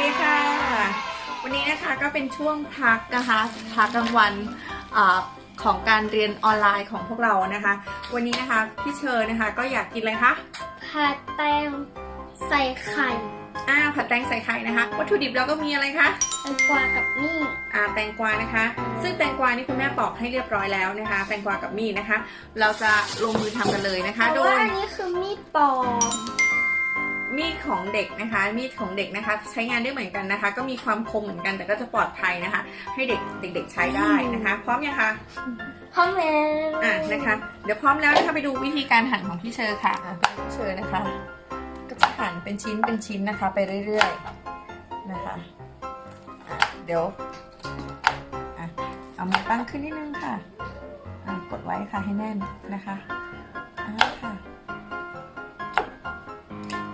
ดีค่ะ วันนี้นะคะก็เป็นช่วงพักนะคะพักกลางวันอาของการเรียนออนไลน์ของพวกเรานะคะ วันนี้นะคะพี่เชอร์นะคะ ก็อยากกินอะไรคะผัดแตงใส่ไข่อ่าผัดแตงใส่ไข่นะคะ วัตถุดิบเราก็มีอะไรคะแตงกวากับนี่อ่าแตงกวานะคะ ซึ่งแตงกวานี่คุณแม่ปอกให้เรียบร้อยแล้วนะคะ แตงกวากับมีดนะคะ เราจะลงมือทำกันเลยนะคะแต่โดว่ายอันนี้คือมีดปอก มีดของเด็กนะคะ มีดของเด็กนะคะ ใช้งานได้เหมือนกันนะคะ ก็มีความคมเหมือนกันแต่ก็จะปลอดภัยนะคะ ให้เด็กเด็ก ๆใช้ได้นะคะ พร้อมยังคะพร้อมแล้วอะนะคะ เดี๋ยวพร้อมแล้วนะคะไปดูวิธีการหั่นของพี่เชอร์ค่ะอะพี่เชอร์นะคะ ก็จะหั่นเป็นชิ้นเป็นชิ้นนะคะ ไปเรื่อยๆนะคะอะเดี๋ยวอะเอามือตั้งขึ้นนิดนึงค่ะอะกดไว้ค่ะให้แน่นนะคะอะค่ะ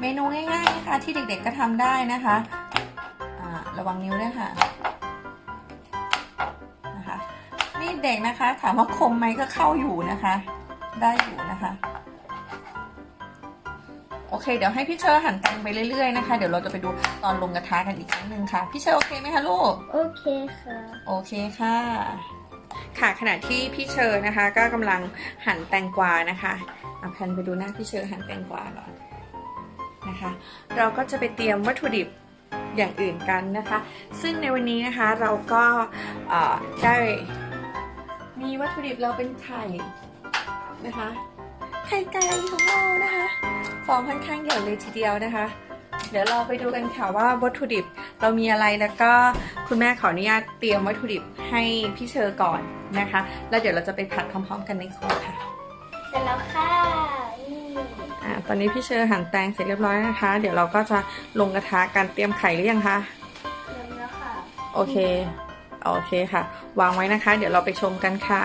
เมนูง่ายๆนะคะที่เด็กๆก็ทำได้นะคะอ่าระวังนิ้วด้วยค่ะนะคะมีดเด็กนะคะ ถามว่าคมไหมก็เข้าอยู่นะคะ ได้อยู่นะคะ โอเค เดี๋ยวให้พี่เชอร์หั่นแตงไปเรื่อยๆนะคะ เดี๋ยวเราจะไปดูตอนลงกระทะกันอีกครั้งหนึ่งค่ะ พี่เชอร์โอเคไหมคะลูก โอเคค่ะ โอเคค่ะค่ะขณะที่พี่เชอร์นะคะ ก็กำลังหั่นแตงกวานะคะเอาแพนไปดูหน้าพี่เชอร์หั่นแตงกวาก่อน นะคะ เราก็จะไปเตรียมวัตถุดิบอย่างอื่นกันนะคะ ซึ่งในวันนี้นะคะเราก็ได้มีวัตถุดิบเราเป็นไข่นะคะ ไข่ไก่ของเรานะคะฟองค่อนข้างใหญ่เลยทีเดียวนะคะ เดี๋ยวเราไปดูกันค่ะว่าวัตถุดิบเรามีอะไรแล้วก็คุณแม่ขออนุญาตเตรียมวัตถุดิบให้พี่เชอร์ก่อนนะคะ แล้วเดี๋ยวเราจะไปผัดพร้อมๆ กันในครัวค่ะ เสร็จแล้วค่ะ ตอนนี้พี่เชอร์หั่นแตงเสร็จเรียบร้อยนะคะ เดี๋ยวเราก็จะลงกระทะการเตรียมไข่หรือยังคะเตรียมแล้วค่ะ โอเค โอเคค่ะ วางไว้นะคะ เดี๋ยวเราไปชมกันค่ะ